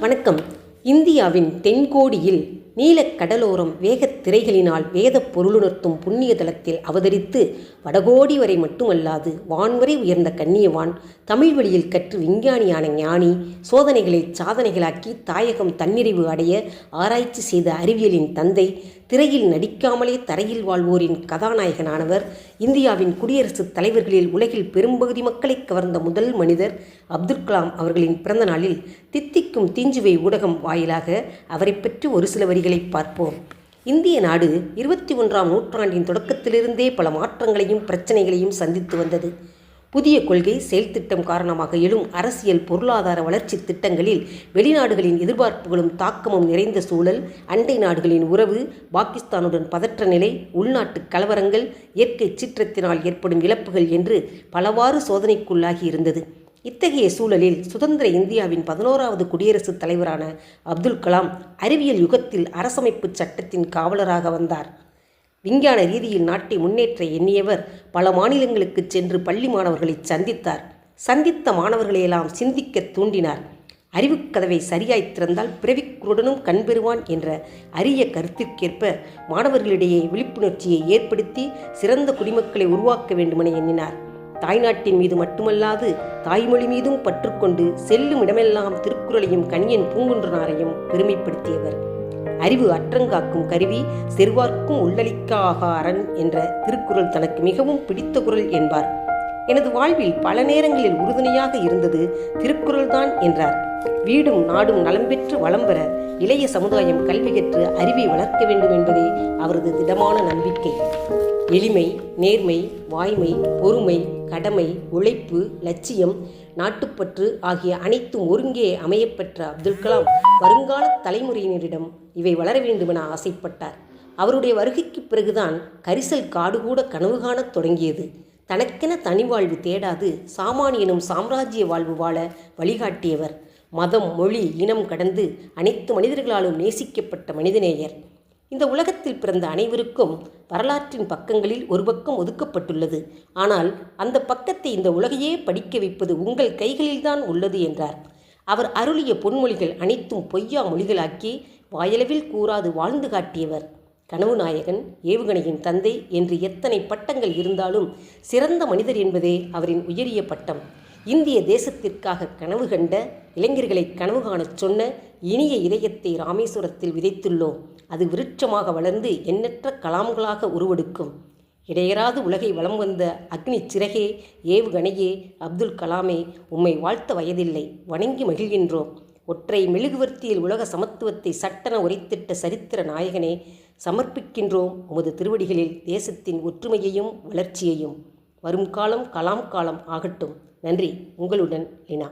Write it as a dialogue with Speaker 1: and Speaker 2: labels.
Speaker 1: வணக்கம். இந்தியாவின் தென்கோடியில் நீலக் கடலோரம் வேகத் திரைகளினால் வேதப் பொருளுணர்த்தும் புண்ணிய தலத்தில் அவதரித்து வடகோடி வரை மட்டுமல்லாது வான்வரை உயர்ந்த கண்ணியவான் தமிழ் வழியில் கற்று விஞ்ஞானியான ஞானி சோதனைகளை சாதனைகளாக்கி தாயகம் தன்னிறைவு அடைய ஆராய்ச்சி செய்த அறிவியலின் தந்தை திரையில் நடிக்காமலே தரையில் வாழ்வோரின் கதாநாயகனானவர் இந்தியாவின் குடியரசுத் தலைவர்களில் உலகில் பெரும்பகுதி மக்களை கவர்ந்த முதல் மனிதர் அப்துல் கலாம் அவர்களின் பிறந்த நாளில் தித்திக்கும் தீஞ்சுவை ஊடகம் வாயிலாக அவரை பற்றி ஒரு சில வரிகளை பார்ப்போம். இந்திய நாடு இருபத்தி ஒன்றாம் நூற்றாண்டின் தொடக்கத்திலிருந்தே பல மாற்றங்களையும் பிரச்சனைகளையும் சந்தித்து வந்தது. புதிய கொள்கை செயல் திட்டம் காரணமாக எழும் அரசியல் பொருளாதார வளர்ச்சி திட்டங்களில் வெளிநாடுகளின் எதிர்பார்ப்புகளும் தாக்கமும் நிறைந்த சூழல் அண்டை நாடுகளின் உறவு பாகிஸ்தானுடன் பதற்ற நிலை உள்நாட்டு கலவரங்கள் இயற்கை சீற்றத்தினால் ஏற்படும் இழப்புகள் என்று பலவாறு சோதனைக்குள்ளாகி இருந்தது. இத்தகைய சூழலில் சுதந்திர இந்தியாவின் பதினோராவது குடியரசுத் தலைவரான அப்துல் கலாம் அறிவியல் யுகத்தில் அரசமைப்பு சட்டத்தின் காவலராக வந்தார். விஞ்ஞான ரீதியில் நாட்டை முன்னேற்ற எண்ணியவர் பல மாநிலங்களுக்கு சென்று பள்ளி மாணவர்களை சந்தித்தார். சந்தித்த மாணவர்களையெல்லாம் சிந்திக்க தூண்டினார். அறிவுக்கதவை சரியாய் திறந்தால் பிறவிக்குருடனும் கண் பெறுவான் என்ற அரிய கருத்திற்கேற்ப மாணவர்களிடையே விழிப்புணர்ச்சியை ஏற்படுத்தி சிறந்த குடிமக்களை உருவாக்க வேண்டுமென எண்ணினார். தாய்நாட்டின் மீது மட்டுமல்லாது தாய்மொழி மீதும் பற்றுக்கொண்டு செல்லும் இடமெல்லாம் திருக்குறளையும் கண்ணியன் பூங்குன்றனாரையும் பெருமைப்படுத்தியவர். அறிவு அற்றங்காக்கும் கருவி செருவார்க்கும் உள்ளளிக்காக அரண் என்ற திருக்குறள் தனக்கு மிகவும் பிடித்த குரல் என்பார். எனது வாழ்வில் பல நேரங்களில் உறுதுணையாக இருந்தது திருக்குறள்தான் என்றார். வீடும் நாடும் நலம் பெற்று வளம் பெற இளைய சமுதாயம் கல்வி கற்று அறிவை வளர்க்க வேண்டும் என்பதே அவரது திடமான நம்பிக்கை. எளிமை நேர்மை வாய்மை பொறுமை கடமை உழைப்பு லட்சியம் நாட்டுப்பற்று ஆகிய அனைத்தும் ஒருங்கே அமையப்பெற்ற அப்துல் கலாம் வருங்கால தலைமுறையினரிடம் இவை வளர வேண்டுமென ஆசைப்பட்டார். அவருடைய வருகைக்கு பிறகுதான் கரிசல் காடு கூட கனவு காணத் தொடங்கியது. தனக்கென தனி வாழ்வு தேடாது சாமானியனும் சாம்ராஜ்ய வாழ்வு வாழ வழிகாட்டியவர். மதம் மொழி இனம் கடந்து அனைத்து மனிதர்களாலும் நேசிக்கப்பட்ட மனிதநேயர். இந்த உலகத்தில் பிறந்த அனைவருக்கும் வரலாற்றின் பக்கங்களில் ஒரு பக்கம் ஒதுக்கப்பட்டுள்ளது. ஆனால் அந்த பக்கத்தை இந்த உலகையே படிக்க வைப்பது உங்கள் கைகளில்தான் உள்ளது என்றார். அவர் அருளிய பொன்மொழிகள் அனைத்தும் பொய்யா மொழிகளாக்கி வாயளவில் கூறாது வாழ்ந்து காட்டியவர். கனவு நாயகன் ஏவுகணையின் தந்தை என்று எத்தனை பட்டங்கள் இருந்தாலும் சிறந்த மனிதர் என்பதே அவரின் உயரிய பட்டம். இந்திய தேசத்திற்காக கனவு கண்ட இளைஞர்களை கனவு காணச் சொன்ன இனிய இதயத்தை ராமேஸ்வரத்தில் விதைத்துள்ளோம். அது விருட்சமாக வளர்ந்து எண்ணற்ற கலாம்களாக உருவெடுக்கும். இடையராது உலகை வலம் வந்த அக்னி சிறகே ஏவுகணையே அப்துல் கலாமே உம்மை வாழ்த்த வயதில்லை வணங்கி மகிழ்கின்றோம். ஒற்றை மெழுகுவர்த்தியில் உலக சமத்துவத்தை சட்டென உரைத்திட்ட சரித்திர நாயகனே சமர்ப்பிக்கின்றோம் உமது திருவடிகளில் தேசத்தின் ஒற்றுமையையும் வளர்ச்சியையும். வரும் காலம் கலாம் காலம் ஆகட்டும். நன்றி. உங்களுடன் லீனா.